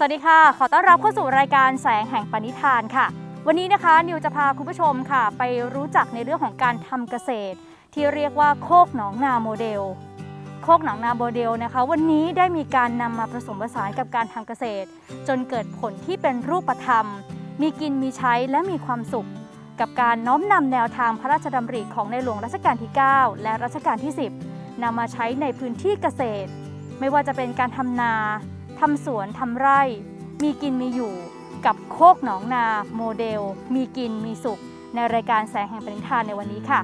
สวัสดีค่ะ ขอต้อนรับเข้าสู่รายการแสงแห่งปณิธานค่ะ วันนี้นะคะนิวจะพาคุณผู้ชมค่ะ ไปรู้จักในเรื่องของการทำเกษตร ที่เรียกว่าโคกหนองนาโมเดล โคกหนองนาโมเดลนะคะ วันนี้ได้มีการนำมาผสมผสานกับการทำเกษตร จนเกิดผลที่เป็นรูปธรรม มีกินมีใช้และมีความสุข กับการน้อมนำแนวทางพระราชดำริของในหลวงรัชกาลที่ 9 และรัชกาลที่ 10นำมาใช้ในพื้นที่เกษตร ไม่ว่าจะเป็นการทำนา ทำสวนทำไร่ มีกินมีอยู่กับโคกหนองนาโมเดล มีกินมีสุข ในรายการแสงแห่งปณิธานในวันนี้ค่ะ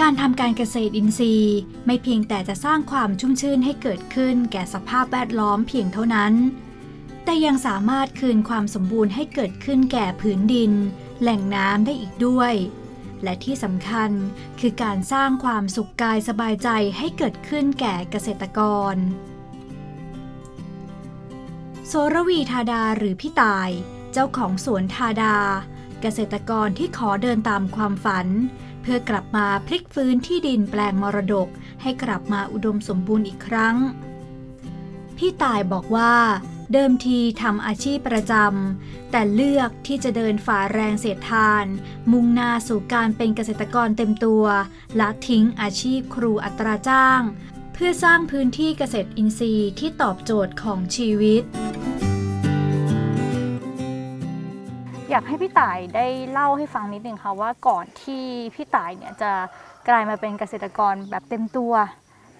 การทำการเกษตรอินทรีย์ ไม่เพียงแต่จะสร้างความชุ่มชื่นให้เกิดขึ้นแก่สภาพแวดล้อมเพียงเท่านั้น แต่ยังสามารถคืนความสมบูรณ์ให้เกิดขึ้นแก่ผืนดิน แหล่งน้ำได้อีกด้วย และที่สำคัญคือการสร้างความสุขกายสบายใจให้เกิดขึ้นแก่เกษตรกรโสรวีธาดาหรือพี่ตาย เจ้าของสวนธาดา เกษตรกรที่ขอเดินตามความฝัน เพื่อกลับมาพลิกฟื้นที่ดินแปลงมรดก ให้กลับมาอุดมสมบูรณ์อีกครั้ง พี่ตายบอกว่า เดิมทีทำอาชีพประจำ แต่เลือกที่จะเดินฝ่าแรงเสียดทาน มุ่งหน้าสู่การเป็นเกษตรกรเต็มตัว ละทิ้งอาชีพครูอัตราจ้าง เพื่อสร้างพื้นที่เกษตรอินทรีย์ที่ตอบโจทย์ของชีวิต อยากให้พี่ต่ายได้เล่าให้ฟังนิดนึงค่ะว่าก่อนที่พี่ต่ายเนี่ยจะกลายมาเป็นเกษตรกรแบบเต็มตัว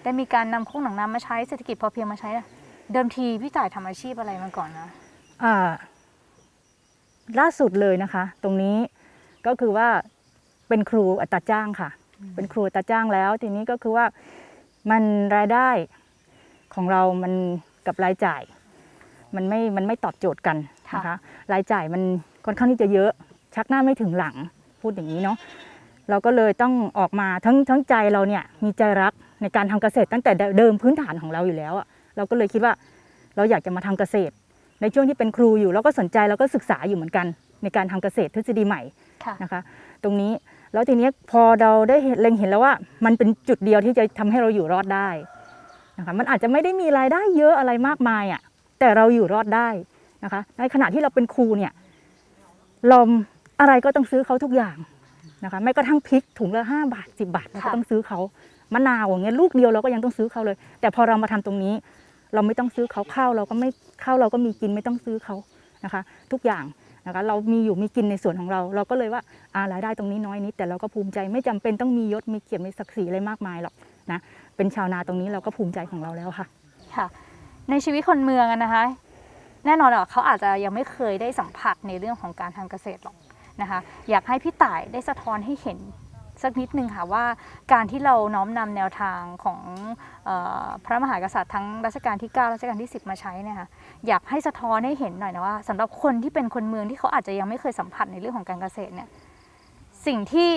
ได้มีการนำโคกหนองน้ำมาใช้เศรษฐกิจพอเพียงมาใช้อะ เดิมทีพี่ต่ายทำอาชีพอะไรมาก่อนนะอ่า ล่าสุดเลยนะคะ ตรงนี้ก็คือว่าเป็นครูอัตราจ้างค่ะ เป็นครูอัตราจ้างแล้ว ทีนี้ก็คือว่ามันรายได้ของเรามันกับรายจ่าย มันไม่มันไม่ตอบโจทย์กันนะคะ รายจ่ายมันค่อนข้างที่จะเยอะ ชักหน้าไม่ถึงหลังพูดอย่างนี้เนาะเราก็เลยต้องออกมาทั้งทั้งใจเราเนี่ยมีใจรักในการทำเกษตรตั้งแต่เดิมพื้นฐานของเราอยู่แล้วอะ เราก็เลยคิดว่าเราอยากจะมาทำเกษตร ในช่วงที่เป็นครูอยู่เราก็สนใจเราก็ศึกษาอยู่เหมือนกัน ในการทำเกษตรทฤษฎีใหม่ค่ะนะคะ ตรงนี้แล้วทีนี้พอเราได้เห็นเล็งเห็นแล้วว่า มันเป็นจุดเดียวที่จะทำให้เราอยู่รอดได้นะคะมันอาจจะไม่ได้มีรายได้เยอะอะไรมากมายอะแต่เราอยู่รอดได้นะคะ ในขณะที่เราเป็นครูเนี่ยเราอะไรก็ต้องซื้อเขาทุกอย่างนะคะแม้กระทั่งพริกถุงละห้าบาทสิบาทเราก็ค่ะต้องซื้อเขามะนาวอย่างเงี้ยลูกเดียวเราก็ยังต้องซื้อเขาเลย แต่พอเรามาทำตรงนี้ เราไม่ต้องซื้อเขาข้าวเราก็ไม่ข้าวเราก็มีกินไม่ต้องซื้อเขานะคะ ทุกอย่างนะคะเรามีอยู่มีกินในส่วนของเรา เราก็เลยว่าอารายได้ตรงนี้น้อยนิด แต่เราก็ภูมิใจไม่จำเป็นต้องมียศมีเกียรติมีศักดิ์ศรีอะไรมากมายหรอกนะเป็นชาวนาตรงนี้เราก็ภูมิใจของเราแล้วค่ะค่ะ ในชีวิตคนเมืองนะคะ แน่นอนอะเขาอาจจะยังไม่เคยได้สัมผัสในเรื่องของการทำเกษตรหรอกนะคะ อยากให้พี่ต่ายได้สะท้อนให้เห็น สักนิดนึงค่ะว่าการที่เราน้อมนำแนวทางของออพระมหากษัตริย์ทั้งรัชกาลที่ 9 รัชกาลที่ 10 มาใช้เนี่ยค่ะอยากให้สะท้อนให้เห็นหน่อยนะว่าสำหรับคนที่เป็นคนเมืองที่เขาอาจจะยังไม่เคยสัมผัสในเรื่องของการเกษตรเนี่ยสิ่งที่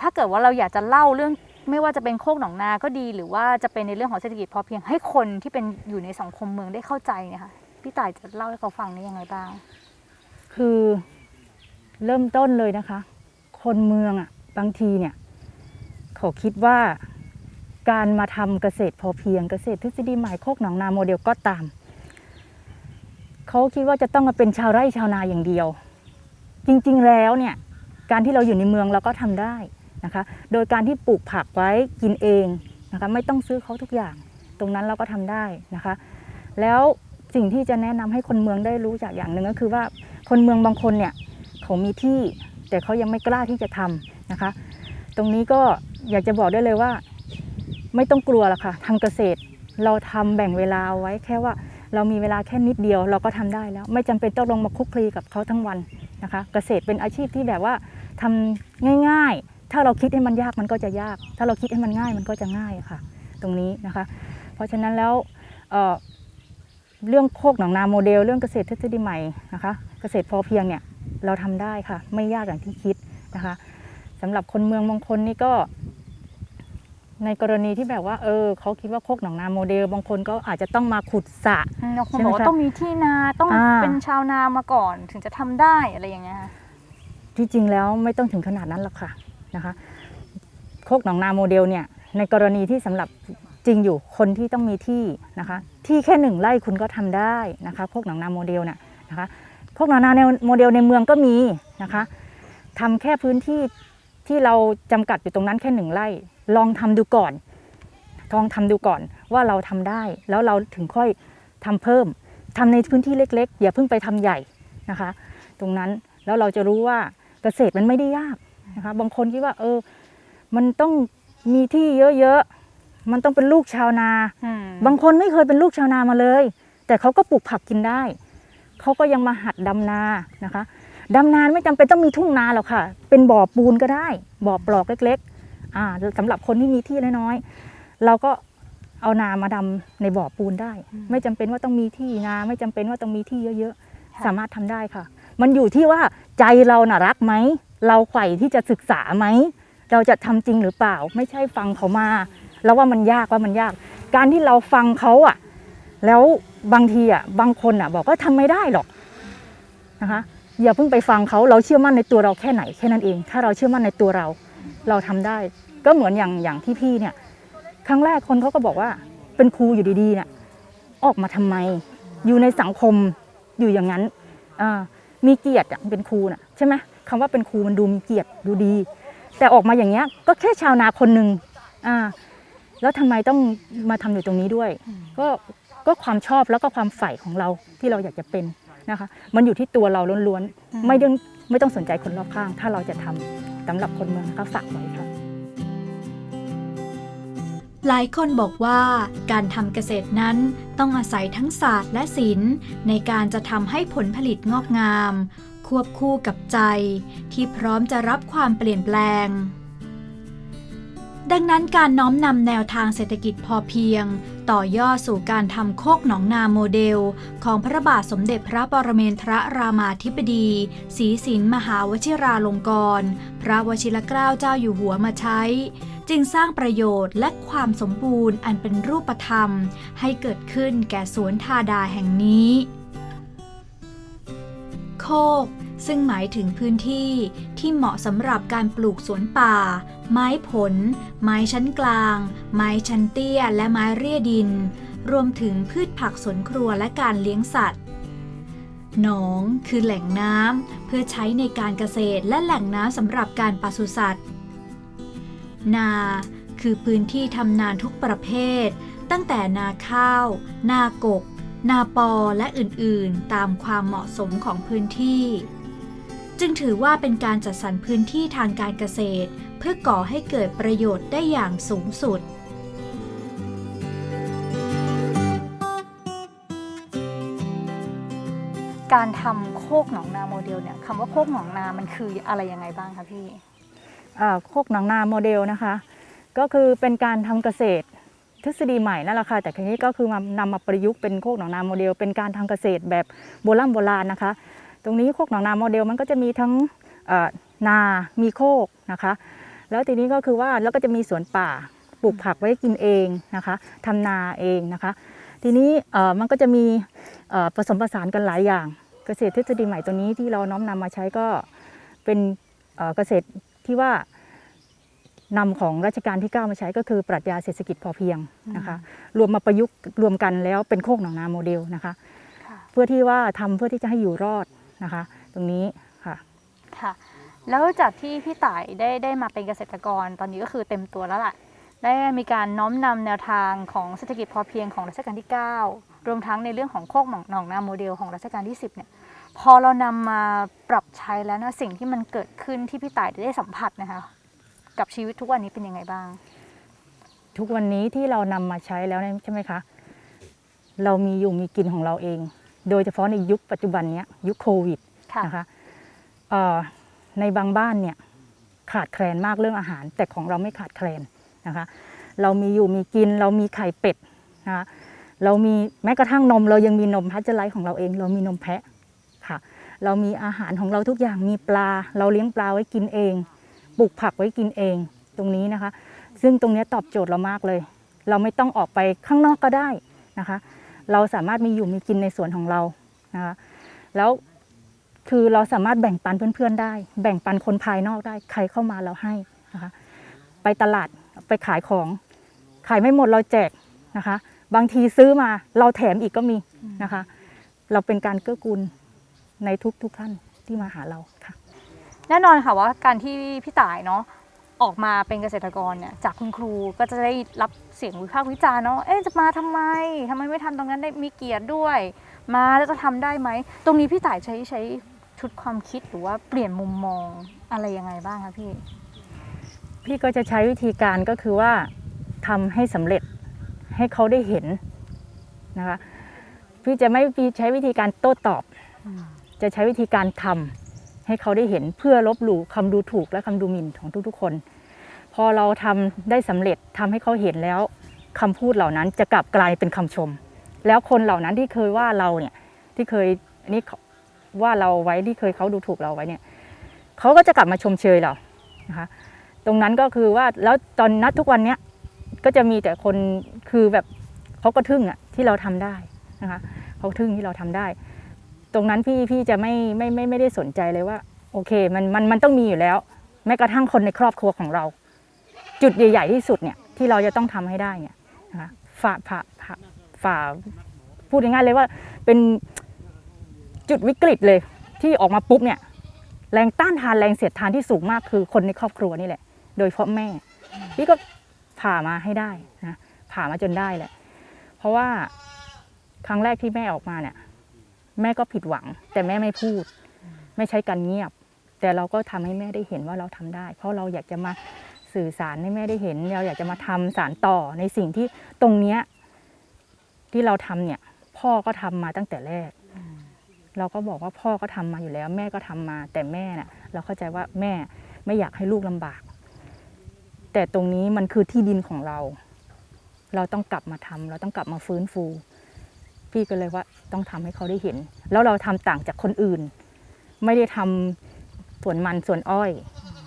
ถ้าเกิดว่าเราอยากจะเล่าเรื่องไม่ว่าจะเป็นโคกหนองนาก็ดี หรือว่าจะเป็นในเรื่องของเศรษฐกิจพอเพียงให้คนที่เป็นอยู่ในสังคมเมืองได้เข้าใจเนี่ยค่ะพี่ต่ายจะเล่าให้เขาฟังได้ยังไงบ้าง คือเริ่มต้นเลยนะคะ คนเมืองอะ บางทีเนี่ยเขาคิดว่าการมาทำเกษตรพอเพียงเกษตรทฤษฎีใหม่โคกหนองนาโมเดลก็ตาม เขาคิดว่าจะต้องมาเป็นชาวไร่ชาวนาอย่างเดียว จริงๆแล้วเนี่ยการที่เราอยู่ในเมืองเราก็ทำได้นะคะ โดยการที่ปลูกผักไว้กินเองนะคะไม่ต้องซื้อเขาทุกอย่าง ตรงนั้นเราก็ทำได้นะคะ แล้วสิ่งที่จะแนะนำให้คนเมืองได้รู้จากอย่างหนึ่งก็คือว่าคนเมืองบางคนเนี่ยเขามีที่แต่เขายังไม่กล้าที่จะทำนะคะ ตรงนี้ก็อยากจะบอกได้เลยว่า ไม่ต้องกลัวหรอกค่ะทำเกษตรเราทำแบ่งเวลาเอาไว้แค่ว่าเรามีเวลาแค่นิดเดียวเราก็ทำได้แล้ว ไม่จำเป็นต้องลงมาคุกคลีกับเขาทั้งวันนะคะ เกษตรเป็นอาชีพที่แบบว่าทำง่าย ๆ ถ้าเราคิดให้มันยากมันก็จะยาก ถ้าเราคิดให้มันง่ายมันก็จะง่ายะค่ะ ตรงนี้นะคะ เพราะฉะนั้นแล้วเเรื่องโคกหนองนาโมเดล เรื่องเกษตรทฤษฎีใหม่นะคะ เกษตรพอเพียงเนี่ยเราทำได้ค่ะ ไม่ยากอย่างที่คิดนะคะ สำหรับคนเมืองบางคนนี่ก็ ในกรณีที่แบบว่า เออเขาคิดว่าโคกหนองนาโมเดล บางคนก็อาจจะต้องมาขุดสระอืมบางคนใช่ไหมบอกว่าคะต้องมีที่นาต้องอ่า เป็นชาวนามาก่อนถึงจะทำได้อะไรอย่างเงี้ยค่ะที่จริงแล้วไม่ต้องถึงขนาดนั้นหรอกค่ะนะคะโคกหนองนาโมเดลเนี่ย ในกรณีที่สำหรับจริงอยู่คนที่ต้องมีที่นะคะ ที่แค่หนึ่งไร่คุณก็ทำได้นะคะโคกหนองนาโมเดลเนี่ยนะคะโคกหนองนาโมเดลในเมืองก็มีนะคะทำแค่พื้นที่ ที่เราจำกัดอยู่ตรงนั้นแค่หนึ่งไร่ ลองทำดูก่อนลองทำดูก่อนว่าเราทำได้ แล้วเราถึงค่อยทำเพิ่มทำในพื้นที่เล็กๆ อย่าเพิ่งไปทำใหญ่นะคะ ตรงนั้นแล้วเราจะรู้ว่าเกษตรมันไม่ได้ยากนะคะบางคนคิดว่าเออ มันต้องมีที่เยอะๆมันต้องเป็นลูกชาวนาอืมบางคนไม่เคยเป็นลูกชาวนามาเลย แต่เขาก็ปลูกผักกินได้เขาก็ยังมาหัดดำนานะคะ ดำนาไม่จำเป็นต้องมีทุ่งนาหรอกค่ะ เป็นบ่อปูนก็ได้ บ่อปลอกเล็กๆอ่าสำหรับคนที่มีที่น้อยๆ เราก็เอานามาดำในบ่อปูนได้ ไม่จำเป็นว่าต้องมีที่นา ไม่จำเป็นว่าต้องมีที่เยอะๆ สามารถทำได้ค่ะ มันอยู่ที่ว่าใจเราน่ะรักไหม เราใฝ่ที่จะศึกษาไหม เราจะทำจริงหรือเปล่า ไม่ใช่ฟังเขามา แล้วว่ามันยากว่ามันยาก การที่เราฟังเขาอะ แล้วบางทีอะ บางคนอะ บอกว่าทำไม่ได้หรอกนะคะ อย่าเพิ่งไปฟังเขาเราเชื่อมั่นในตัวเราแค่ไหนแค่นั้นเอง ถ้าเราเชื่อมั่นในตัวเรา เราทำได้ ก็เหมือนอย่างอย่างที่พี่เนี่ยครั้งแรกคนเขาก็บอกว่าเป็นครูอยู่ดีๆเนี่ยออกมาทำไม อยู่ในสังคมอยู่อย่างนั้นมีเกียรติเป็นครูน่ะใช่ไหมคำว่าเป็นครูมันดูมีเกียรติดูดี แต่ออกมาอย่างเงี้ยก็แค่ชาวนาคนหนึ่งอ่าแล้วทำไมต้องมาทำอยู่ตรงนี้ด้วย ก็ก็ความชอบแล้วก็ความใฝ่ของเราที่เราอยากจะเป็น นะคะ มันอยู่ที่ตัวเราล้วนอืมๆไม่ต้องไม่ต้องสนใจคนรอบข้าง ถ้าเราจะทำสำหรับคนเมืองก็ฝากไว้ค่ะหลายคนบอกว่าการทำเกษตรนั้นต้องอาศัยทั้งศาสตร์และศิลป์ในการจะทำให้ผลผลิตงอกงาม ควบคู่กับใจ ที่พร้อมจะรับความเปลี่ยนแปลง ดังนั้นการน้อมนำแนวทางเศรษฐกิจพอเพียง ต่อยอดสู่การทำโคกหนองนาโมเดล ของพระบาทสมเด็จพระปรเมนทรรามาธิบดีศรีสินมหาวชิราลงกรณพระวชิรเกล้าเจ้าอยู่หัวมาใช้ จึงสร้างประโยชน์และความสมบูรณ์อันเป็นรูปธรรม ให้เกิดขึ้นแก่สวนทาดาแห่งนี้ โคก ซึ่งหมายถึงพื้นที่ที่เหมาะสำหรับการปลูกสวนป่า ไม้ผล ไม้ชั้นกลาง ไม้ชั้นเตี้ย และไม้เรียดิน รวมถึงพืชผักสวนครัวและการเลี้ยงสัตว์หนองคือแหล่งน้ำเพื่อใช้ในการเกษตรและแหล่งน้ำสำหรับการปศุสัตว์ นาคือพื้นที่ทำนานทุกประเภท ตั้งแต่นาข้าว นากก นาปอและอื่นๆ ตามความเหมาะสมของพื้นที่ จึงถือว่าเป็นการจัดสรรพื้นที่ทางการเกษตร เพื่อก่อให้เกิดประโยชน์ได้อย่างสูงสุดการทำโคกหนองนาโมเดลเนี่ยคำว่าโคกหนองนามันคืออะไรยังไงบ้างคะพี่อ่าโคกหนองนาโมเดลนะคะ ก็คือเป็นการทำเกษตรทฤษฎีใหม่นั่นแหละค่ะแต่ทีนี้ก็คือมานำมาประยุกต์เป็นโคกหนองนาโมเดล เป็นการทำเกษตรแบบโบราณโบราณนะคะ ตรงนี้โคกหนองนาโมเดลมันก็จะมีทั้งเอ่อนา มีโคกนะคะ แล้วทีนี้ก็คือว่าแล้วก็จะมีสวนป่าปลูกผักไว้กินเองนะคะทำนาเองนะคะ ทีนี้เอ่อมันก็จะมีเอ่อผสมผสานกันหลายอย่าง เกษตรทฤษฎีใหม่ตัวนี้ที่เราน้อมนำมาใช้ก็เป็นเอ่อเกษตรที่ว่านำของรัชกาลที่ 9 มาใช้ก็คือปรัชญาเศรษฐกิจพอเพียงนะคะ รวมมาประยุกต์รวมกันแล้วเป็นโคกหนองนาโมเดลนะคะค่ะเพื่อที่ว่าทำเพื่อที่จะให้อยู่รอด นะคะ ตรงนี้ค่ะค่ะแล้วจากที่พี่ต่ายได้ได้มาเป็นเกษตรกรตอนนี้ก็คือเต็มตัวแล้วล่ะ ได้มีการน้อมนำแนวทางของเศรษฐกิจพอเพียงของรัชกาลที่ 9 รวมทั้งในเรื่องของโคกหนองหนองนาโมเดลของรัชกาลที่ 10เนี่ยพอเรานำมาปรับใช้แล้วนะสิ่งที่มันเกิดขึ้นที่พี่ต่ายได้สัมผัสนะคะกับชีวิตทุกวันนี้เป็นยังไงบ้าง ทุกวันนี้ที่เรานำมาใช้แล้วเนี่ยใช่ไหมคะ เรามีอยู่มีกินของเราเอง โดยเฉพาะในยุคปัจจุบันเนี้ยยุคโควิดค่ะนะคะเอ่อในบางบ้านเนี่ยขาดแคลนมากเรื่องอาหาร แต่ของเราไม่ขาดแคลนนะคะเรามีอยู่มีกินเรามีไข่เป็ดนะคะเรามีแม้กระทั่งนม เรายังมีนมพัชเจอร์ไลท์ของเราเอง เรามีนมแพะค่ะเรามีอาหารของเราทุกอย่างมีปลา เราเลี้ยงปลาไว้กินเองปลูกผักไว้กินเองตรงนี้นะคะ ซึ่งตรงเนี้ยตอบโจทย์เรามากเลย เราไม่ต้องออกไปข้างนอกก็ได้นะคะ เราสามารถมีอยู่มีกินในสวนของเรานะคะแล้วคือเราสามารถแบ่งปันเพื่อนๆได้ แบ่งปันคนภายนอกได้ใครเข้ามาเราให้นะคะไปตลาดไปขายของขายไม่หมดเราแจกนะคะ บางทีซื้อมาเราแถมอีกก็มีนะคะ เราเป็นการเกื้อกูลในทุกทุกๆท่านที่มาหาเราค่ะ แน่นอนค่ะว่าการที่พี่ต่ายเนาะ ออกมาเป็นเกษตรกรเนี่ยจากคุณครูก็จะได้รับเสียงวิพากษ์วิจารณ์เนาะเอ๊ะจะมาทำไมทำไมไม่ทำตรงนั้นได้มีเกียรติด้วย มาแล้วจะทำได้ไหม ตรงนี้พี่ต่ายใช้ใช้ชุดความคิดหรือว่าเปลี่ยนมุมมองอะไรยังไงบ้างคะพี่ พี่ก็จะใช้วิธีการก็คือว่าทำให้สำเร็จให้เขาได้เห็นนะคะพี่จะไม่พี่ใช้วิธีการโต้ตอบ จะใช้วิธีการทำ ให้เขาได้เห็นเพื่อลบหลู่คำดูถูกและคำดูหมิ่นของทุกๆคน พอเราทำได้สำเร็จทำให้เขาเห็นแล้วคำพูดเหล่านั้นจะกลับกลายเป็นคำชม แล้วคนเหล่านั้นที่เคยว่าเราเนี่ยที่เคยนนี้ว่าเราไว้ที่เคยเขาดูถูกเราไว้เนี่ยเขาก็จะกลับมาชมเชยเรานะคะตรงนั้นก็คือว่าแล้วตอนนัดทุกวันเนี้ยก็จะมีแต่คนคือแบบเขาก็ทึ่งอะที่เราทำได้นะคะเขาทึ่งที่เราทำได้ ตรงนั้นพี่พี่จะไม่ไม่ไม่ไม่ได้สนใจเลยว่า โอเคมันมันมันต้องมีอยู่แล้ว แม้กระทั่งคนในครอบครัวของเรา จุดใหญ่ ๆ ที่สุดเนี่ยที่เราจะต้องทำให้ได้เนี่ยนะคะฝ่าฝ่าฝ่าฝ่าพูดง่ายๆเลยว่าเป็นจุดวิกฤตเลยที่ออกมาปุ๊บเนี่ยแรงต้านทานแรงเสียดทานที่สูงมากคือคนในครอบครัวนี่แหละ โดยเฉพาะแม่ พี่ก็ผ่ามาให้ได้นะผ่ามาจนได้แหละ เพราะว่าครั้งแรกที่แม่ออกมาเนี่ย แม่ก็ผิดหวัง แต่แม่ไม่พูด ไม่ใช้การเงียบ แต่เราก็ทำให้แม่ได้เห็นว่าเราทำได้ เพราะเราอยากจะมาสื่อสารให้แม่ได้เห็น เราอยากจะมาทำสารต่อในสิ่งที่ตรงเนี้ยที่เราทำเนี่ย พ่อก็ทำมาตั้งแต่แรก เราก็บอกว่าพ่อก็ทำมาอยู่แล้ว แม่ก็ทำมา แต่แม่น่ะ เราเข้าใจว่าแม่ไม่อยากให้ลูกลำบาก แต่ตรงนี้มันคือที่ดินของเรา เราต้องกลับมาทำเราต้องกลับมาฟื้นฟู พี่ก็เลยว่าต้องทำให้เขาได้เห็น แล้วเราทำต่างจากคนอื่น ไม่ได้ทำส่วนมันส่วนอ้อย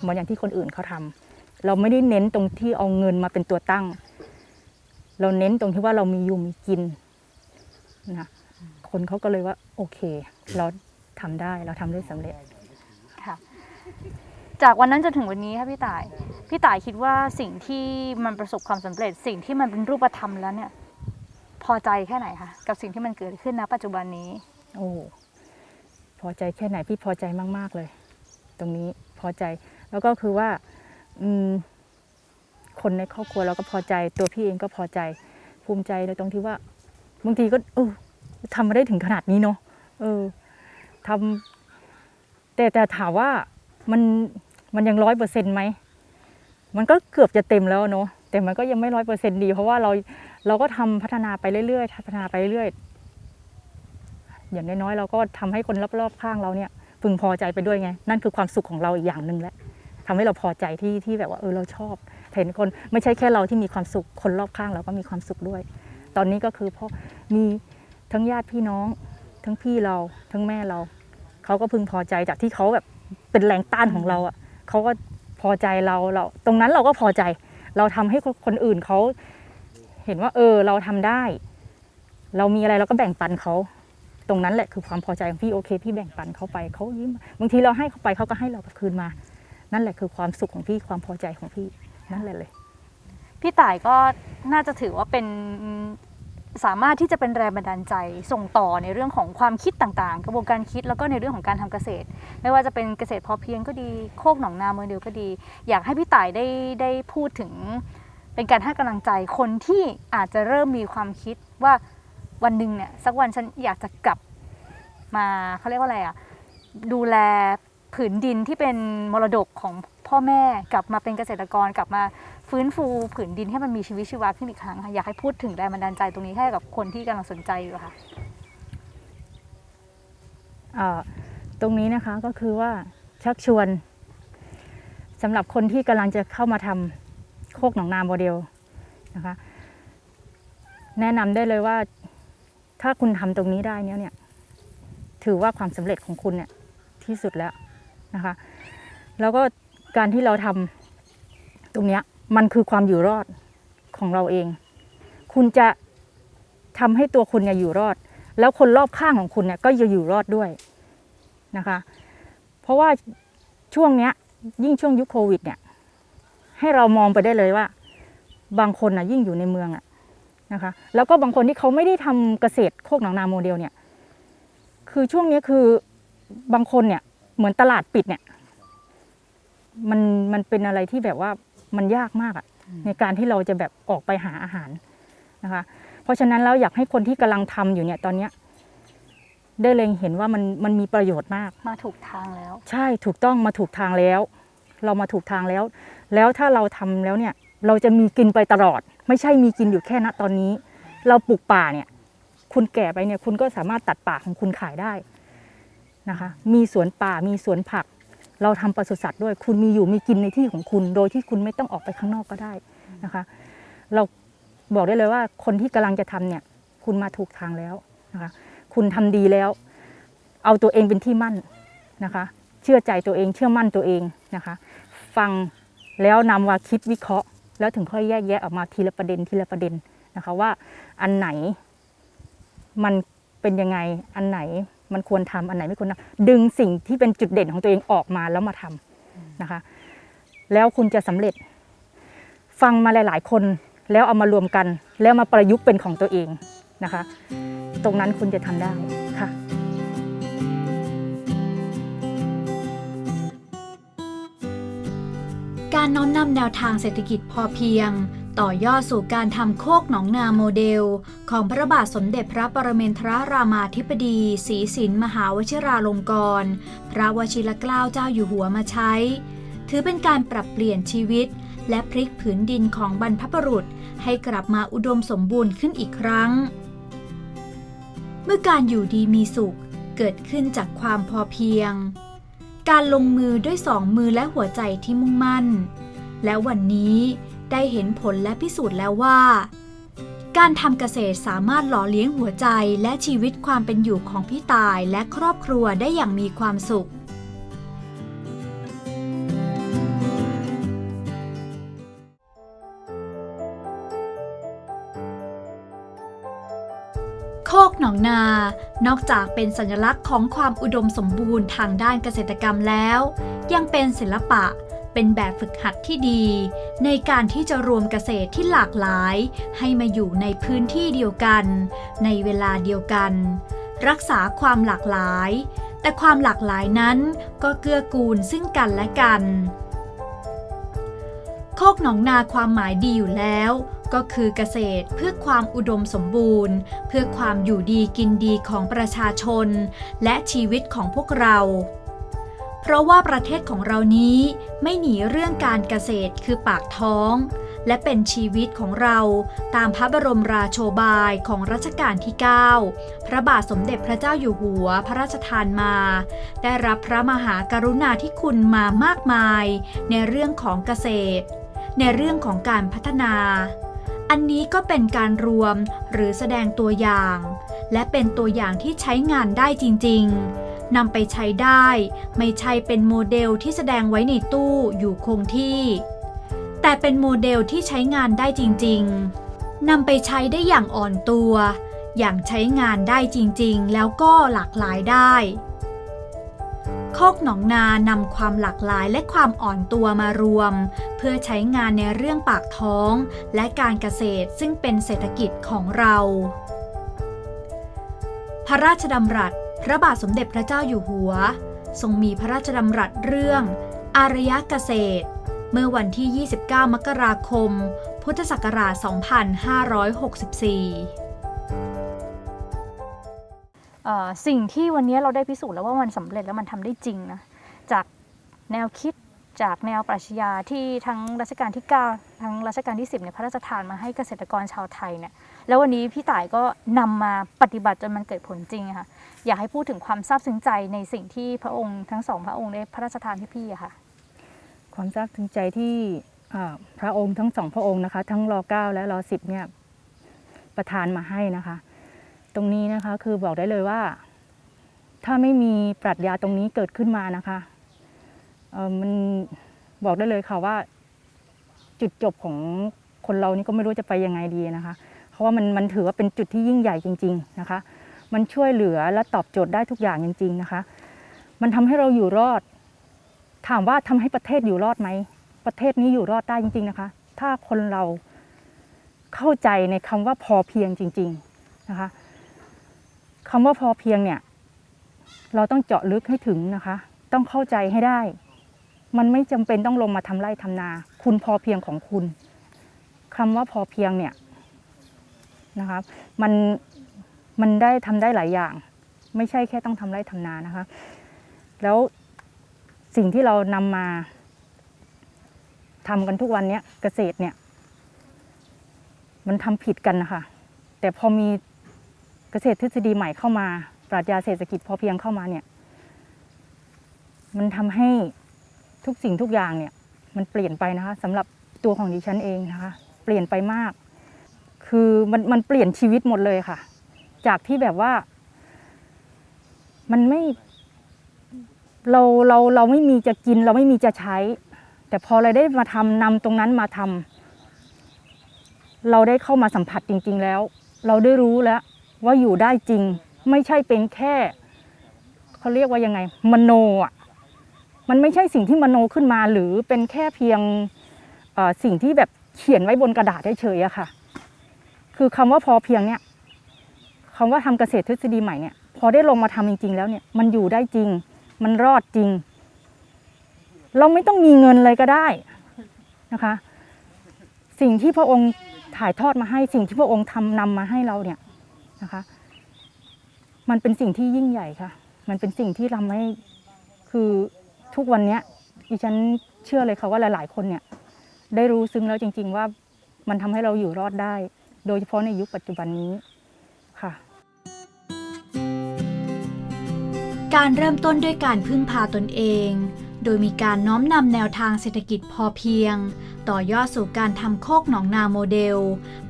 เหมือนอย่างที่คนอื่นเขาทำเราไม่ได้เน้นตรงที่เอาเงินมาเป็นตัวตั้ง เราเน้นตรงที่ว่าเรามีอยู่มีกินนะคนเขาก็เลยว่าโอเค เราทำได้เราทำได้สำเร็จค่ะจากวันนั้นจนถึงวันนี้ค่ะพี่ต่าย พี่ต่ายคิดว่าสิ่งที่มันประสบความสำเร็จ สิ่งที่มันเป็นรูปธรรมแล้วเนี่ย พอใจแค่ไหนคะกับสิ่งที่มันเกิดขึ้นณปัจจุบันนี้ โอ้พอใจแค่ไหนพี่พอใจมาก ๆเลย ตรงนี้พอใจแล้วก็คือว่าอืมคนในครอบครัวเราก็พอใจ ตัวพี่เองก็พอใจภูมิใจในตรงที่ว่าบางทีก็เออทำมาได้ถึงขนาดนี้เนาะเออทำแต่แต่ถามว่ามันมันยังร้อยเปอร์เซ็นต์ไหมมันก็เกือบจะเต็มแล้วเนาะ แต่มันก็ยังไม่ร้อยเปอร์เซ็นต์ดี เพราะว่าเราเราก็ทำพัฒนาไปเรื่อยๆพัฒนาไปเรื่อยๆอย่างน้อยๆเราก็ทำให้คนรอบๆข้างเราเนี่ยพึงพอใจไปด้วยไง นั่นคือความสุขของเราอีกอย่างหนึ่งแหละทำให้เราพอใจที่ที่แบบว่าเออเราชอบเห็นคนไม่ใช่แค่เราที่มีความสุขคนรอบข้างเราก็มีความสุขด้วย ตอนนี้ก็คือพ่อมีทั้งญาติพี่น้อง ทั้งพี่เราทั้งแม่เราเขาก็พึงพอใจจากที่เขาแบบเป็นแรงต้านของเราอะเขาก็พอใจเราเรา ตรงนั้นเราก็พอใจ เราทำให้คนอื่นเขาเห็นว่า เออ เราทำได้ เรามีอะไรเราก็แบ่งปันเขาตรงนั้นแหละคือความพอใจของพี่โอเค พี่แบ่งปันเขาไปเขายิ้มบางทีเราให้เขาไปเขาก็ให้เรากลับคืนมา นั่นแหละคือความสุขของพี่ความพอใจของพี่นั่นแหละเลย พี่ต่ายก็น่าจะถือว่าเป็น สามารถที่จะเป็นแรงบันดาลใจส่งต่อในเรื่องของความคิดต่างๆ กระบวนการคิดแล้วก็ในเรื่องของการทำเกษตร ไม่ว่าจะเป็นเกษตรพอเพียงก็ดีโคกหนองนาเมืองเดียวก็ดี อยากให้พี่ต่ายได้ได้พูดถึง เป็นการให้กำลังใจคนที่อาจจะเริ่มมีความคิดว่าวันหนึ่งเนี่ยสักวันฉันอยากจะกลับมาเขาเรียกว่าอะไรอะดูแลผืนดินที่เป็นมรดกของพ่อแม่กลับมาเป็นเกษตรกรกลับมา ฟื้นฟูผืนดินให้มันมีชีวิตชีวาขึ้นอีกครั้งค่ะอยากให้พูดถึงแรงบันดาลใจตรงนี้ให้กับคนที่กำลังสนใจอยู่ค่ะตรงนี้นะคะก็คือว่าชักชวนสำหรับคนที่กำลังจะเข้ามาทำโคกหนองนาโมเดลนะคะ แนะนำได้เลยว่าถ้าคุณทำตรงนี้ได้เนี่ยเนี่ยถือว่าความสำเร็จของคุณเนี่ยที่สุดแล้วนะคะ แล้วก็การที่เราทำตรงเนี้ย มันคือความอยู่รอดของเราเอง คุณจะทำให้ตัวคุณเนี่ยอยู่รอด แล้วคนรอบข้างของคุณเนี่ยก็จะอยู่รอดด้วยนะคะ เพราะว่าช่วงเนี้ย ยิ่งช่วงยุคโควิด เนี่ย ให้เรามองไปได้เลยว่า บางคนนะยิ่งอยู่ในเมืองอะนะคะ แล้วก็บางคนที่เขาไม่ได้ทำเกษตรโคกหนองนาโมเดลเนี่ย คือช่วงนี้คือบางคนเนี่ย เหมือนตลาดปิดเนี่ย มันมันเป็นอะไรที่แบบว่า มันยากมากอะในการที่เราจะแบบออกไปหาอาหารนะคะ เพราะฉะนั้นแล้วอยากให้คนที่กำลังทำอยู่เนี่ยตอนเนี้ยได้เล็งเห็นว่ามันมันมีประโยชน์มาก มาถูกทางแล้ว ใช่ถูกต้องมาถูกทางแล้ว เรามาถูกทางแล้ว แล้วถ้าเราทำแล้วเนี่ย เราจะมีกินไปตลอด ไม่ใช่มีกินอยู่แค่ณตอนนี้ เราปลูกป่าเนี่ย คุณแก่ไปเนี่ยคุณก็สามารถตัดป่าของคุณขายได้นะคะ มีสวนป่ามีสวนผัก เราทำปศุสัตว์ด้วย คุณมีอยู่มีกินในที่ของคุณ โดยที่คุณไม่ต้องออกไปข้างนอกก็ได้นะคะ เราบอกได้เลยว่าคนที่กำลังจะทำเนี่ย คุณมาถูกทางแล้วนะคะ คุณทำดีแล้ว เอาตัวเองเป็นที่มั่นนะคะ เชื่อใจตัวเองเชื่อมั่นตัวเองนะคะ ฟังแล้วนำมาคิดวิเคราะห์ แล้วถึงค่อยแยกแยะออกมาทีละประเด็นทีละประเด็นนะคะว่าอันไหนมันเป็นยังไงอันไหน มันควรทำอันไหนไม่ควรทำดึงสิ่งที่เป็นจุดเด่นของตัวเองออกมาแล้วมาทำนะคะ แล้วคุณจะสำเร็จ ฟังมาหลาย ๆ คนแล้วเอามารวมกัน แล้วมาประยุกต์เป็นของตัวเองนะคะ ตรงนั้นคุณจะทำได้ค่ะการน้อมนำแนวทางเศรษฐกิจพอเพียง ต่อยอดสู่การทำโคกหนองนาโมเดล ของพระบาทสมเด็จพระปรเมนทรรามาธิบดีศรีสินมหาวชิราลงกรณ์พระวชิรเกล้าเจ้าอยู่หัวมาใช้ ถือเป็นการปรับเปลี่ยนชีวิต และพลิกผืนดินของบรรพบุรุษให้กลับมาอุดมสมบูรณ์ขึ้นอีกครั้ง เมื่อการอยู่ดีมีสุขเกิดขึ้นจากความพอเพียง การลงมือด้วยสองมือและหัวใจที่มุ่งมั่น และวันนี้ ได้เห็นผลและพิสูจน์แล้วว่า การทำเกษตรสามารถหล่อเลี้ยงหัวใจและชีวิตความเป็นอยู่ของพี่ตายและครอบครัวได้อย่างมีความสุข โคกหนองนา นอกจากเป็นสัญลักษณ์ของความอุดมสมบูรณ์ทางด้านเกษตรกรรมแล้ว ยังเป็นศิลปะ เป็นแบบฝึกหัดที่ดี ในการที่จะรวมเกษตรที่หลากหลาย ให้มาอยู่ในพื้นที่เดียวกัน ในเวลาเดียวกัน รักษาความหลากหลาย แต่ความหลากหลายนั้นก็เกื้อกูลซึ่งกันและกันโคกหนองนาความหมายดีอยู่แล้ว ก็คือเกษตรเพื่อความอุดมสมบูรณ์ เพื่อความอยู่ดีกินดีของประชาชน และชีวิตของพวกเรา เพราะว่าประเทศของเรานี้ไม่หนีเรื่องการเกษตรคือปากท้อง และเป็นชีวิตของเราตามพระบรมราโชบายของรัชกาลที่ 9 พระบาทสมเด็จพระเจ้าอยู่หัวพระราชทานมา ได้รับพระมหากรุณาธิคุณมามากมาย ในเรื่องของเกษตร ในเรื่องของการพัฒนา อันนี้ก็เป็นการรวมหรือแสดงตัวอย่าง และเป็นตัวอย่างที่ใช้งานได้จริง ๆ นำไปใช้ได้ ไม่ใช่เป็นโมเดลที่แสดงไว้ในตู้อยู่คงที่ แต่เป็นโมเดลที่ใช้งานได้จริง ๆนำไปใช้ได้อย่างอ่อนตัว อย่างใช้งานได้จริงๆ แล้วก็หลากหลายได้โคกหนองนานำความหลากหลายและความอ่อนตัวมารวม เพื่อใช้งานในเรื่องปากท้องและการเกษตรซึ่งเป็นเศรษฐกิจของเรา พระราชดำรัส พระบาทสมเด็จพระเจ้าอยู่หัว ทรงมีพระราชดำรัสเรื่อง อารยเกษตร เมื่อวันที่ 29 มกราคม พุทธศักราช 2564เอ่อสิ่งที่วันนี้เราได้พิสูจน์แล้วว่ามันสำเร็จแล้วมันทำได้จริงนะจากแนวคิด จากแนวปรัชญาที่ทั้งรัชกาลที่ 9 ทั้งรัชกาลที่ 10เนี่ยพระราชทานมาให้เกษตรกรชาวไทยเนี่ยแล้ววันนี้พี่ต่ายก็นำมาปฏิบัติจนมันเกิดผลจริงค่ะอยากให้พูดถึงความซาบซึ้งใจในสิ่งที่พระองค์ทั้งสองพระองค์ได้พระราชทานให้พี่ค่ะ ความซาบซึ้งใจที่พระองค์ทั้งสองพระองค์นะคะ ทั้งรเก้าและรสิบเนี่ยประทานมาให้นะคะ ตรงนี้นะคะคือบอกได้เลยว่า ถ้าไม่มีปรัชญาตรงนี้เกิดขึ้นมานะคะ มันบอกได้เลยค่ะว่า จุดจบของคนเรานี่ก็ไม่รู้จะไปยังไงดีนะคะ เพราะว่ามันมันถือว่าเป็นจุดที่ยิ่งใหญ่จริง ๆนะคะ มันช่วยเหลือและตอบโจทย์ได้ทุกอย่างจริง ๆนะคะ มันทำให้เราอยู่รอด ถามว่าทำให้ประเทศอยู่รอดไหมประเทศนี้อยู่รอดได้จริง ๆนะคะ ถ้าคนเราเข้าใจในคำว่าพอเพียงจริง ๆนะคะคำว่าพอเพียงเนี่ย เราต้องเจาะลึกให้ถึงนะคะ ต้องเข้าใจให้ได้ มันไม่จำเป็นต้องลงมาทำไร่ทำนา คุณพอเพียงของคุณคำว่าพอเพียงเนี่ยนะคะมันมันได้ทำได้หลายอย่าง ไม่ใช่แค่ต้องทำไร่ทำนานะคะ แล้วสิ่งที่เรานำมาทำกันทุกวันเนี้ยเกษตรเนี่ย มันทำผิดกันนะคะแต่พอมีเกษตรทฤษฎีใหม่เข้ามา ปรัชญาเศรษฐกิจพอเพียงเข้ามาเนี่ย มันทำให้ ทุกสิ่งทุกอย่างเนี่ยมันเปลี่ยนไปนะคะสำหรับตัวของดิฉันเองนะคะ เปลี่ยนไปมาก คือมันมันเปลี่ยนชีวิตหมดเลยค่ะ จากที่แบบว่า มันไม่ เราเราเราไม่มีจะกิน เราไม่มีจะใช้ แต่พอเราได้มาทำนำตรงนั้นมาทำเราได้เข้ามาสัมผัสจริง ๆ แล้ว เราได้รู้แล้ว ว่าอยู่ได้จริง ไม่ใช่เป็นแค่เขาเรียกว่ายังไง มโนอะ มันไม่ใช่สิ่งที่มโนขึ้นมา หรือเป็นแค่เพียงสิ่งที่แบบเขียนไว้บนกระดาษเฉยๆอะค่ะ คือคำว่าพอเพียงเนี่ยคำว่าทำเกษตรทฤษฎีใหม่เนี่ย พอได้ลงมาทำจริง ๆ แล้วเนี่ยมันอยู่ได้จริง มันรอดจริง เราไม่ต้องมีเงินเลยก็ได้นะคะ สิ่งที่พระองค์ถ่ายทอดมาให้สิ่งที่พระองค์ทำนำมาให้เราเนี่ยนะคะ มันเป็นสิ่งที่ยิ่งใหญ่ค่ะ มันเป็นสิ่งที่ทำให้คือ ทุกวันเนี้ยดิฉันเชื่อเลยค่ะว่าหลาย ๆ คนเนี่ยได้รู้ซึ้งแล้วจริง ๆ ว่ามันทำให้เราอยู่รอดได้ โดยเฉพาะในยุคปัจจุบันนี้ค่ะ การเริ่มต้นด้วยการพึ่งพาตนเอง โดยมีการน้อมนำแนวทางเศรษฐกิจพอเพียง ต่อยอดสู่การทำโคกหนองนาโมเดล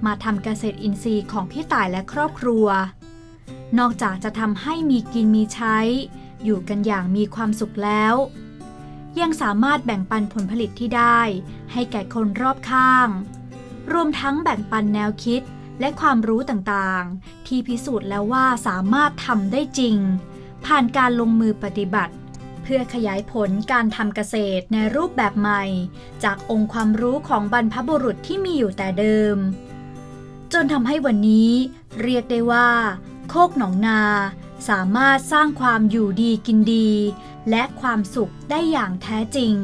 มาทำเกษตรอินทรีย์ของพี่ต่ายและครอบครัว นอกจากจะทำให้มีกินมีใช้ อยู่กันอย่างมีความสุขแล้ว ยังสามารถแบ่งปันผลผลิตที่ได้ ให้แก่คนรอบข้าง รวมทั้งแบ่งปันแนวคิดและความรู้ต่างๆ ที่พิสูจน์แล้วว่าสามารถทำได้จริง ผ่านการลงมือปฏิบัติ เพื่อขยายผลการทำเกษตรในรูปแบบใหม่ จากองค์ความรู้ของบรรพบุรุษที่มีอยู่แต่เดิม จนทำให้วันนี้เรียกได้ว่า โคกหนองนา สามารถสร้างความอยู่ดีกินดี และความสุขได้อย่างแท้จริง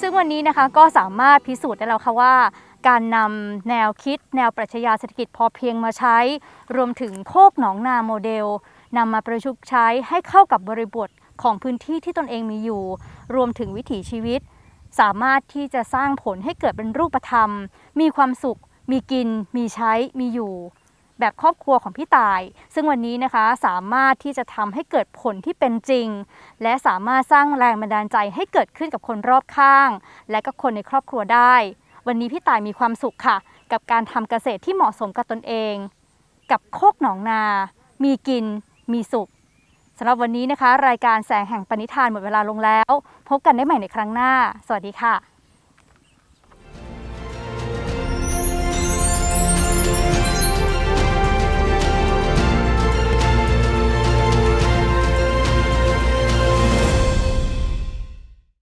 ซึ่งวันนี้นะคะก็สามารถพิสูจน์ได้แล้วค่ะว่าการนำแนวคิดแนวปรัชญาเศรษฐกิจพอเพียงมาใช้ รวมถึงโคกหนองนาโมเดลนำมาประยุกต์ใช้ให้เข้ากับบริบทของพื้นที่ที่ตนเองมีอยู่ รวมถึงวิถีชีวิต สามารถที่จะสร้างผลให้เกิดเป็นรูปธรรม มีความสุข มีกิน มีใช้ มีอยู่ แบบครอบครัวของพี่ตาย ซึ่งวันนี้นะคะสามารถที่จะทำให้เกิดผลที่เป็นจริง และสามารถสร้างแรงบันดาลใจให้เกิดขึ้นกับคนรอบข้าง และก็คนในครอบครัวได้ วันนี้พี่ตายมีความสุขค่ะ กับการทำเกษตรที่เหมาะสมกับตนเอง กับโคกหนองนา มีกิน มีสุข สำหรับวันนี้นะคะ รายการแสงแห่งปณิธานหมดเวลาลงแล้ว พบกันได้ใหม่ในครั้งหน้า สวัสดีค่ะ